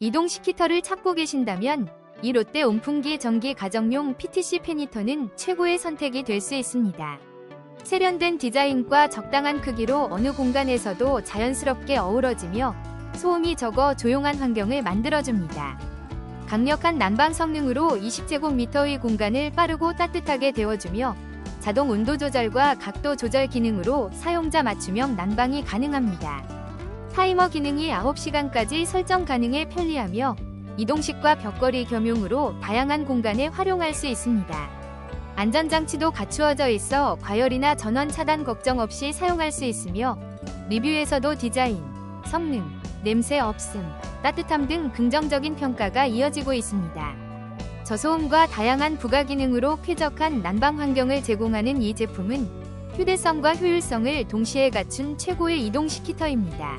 이동식 히터를 찾고 계신다면 이 롯데 온풍기 전기 가정용 PTC 페니터는 최고의 선택이 될 수 있습니다. 세련된 디자인과 적당한 크기로 어느 공간에서도 자연스럽게 어우러지며 소음이 적어 조용한 환경을 만들어줍니다. 강력한 난방 성능으로 20제곱미터의 공간을 빠르고 따뜻하게 데워주며 자동 온도 조절과 각도 조절 기능으로 사용자 맞춤형 난방이 가능합니다. 타이머 기능이 9시간까지 설정 가능해 편리하며 이동식과 벽걸이 겸용으로 다양한 공간에 활용할 수 있습니다. 안전장치도 갖추어져 있어 과열이나 전원 차단 걱정 없이 사용할 수 있으며 리뷰에서도 디자인, 성능, 냄새 없음, 따뜻함 등 긍정적인 평가가 이어지고 있습니다. 저소음과 다양한 부가 기능으로 쾌적한 난방 환경을 제공하는 이 제품은 휴대성과 효율성을 동시에 갖춘 최고의 이동식 히터입니다.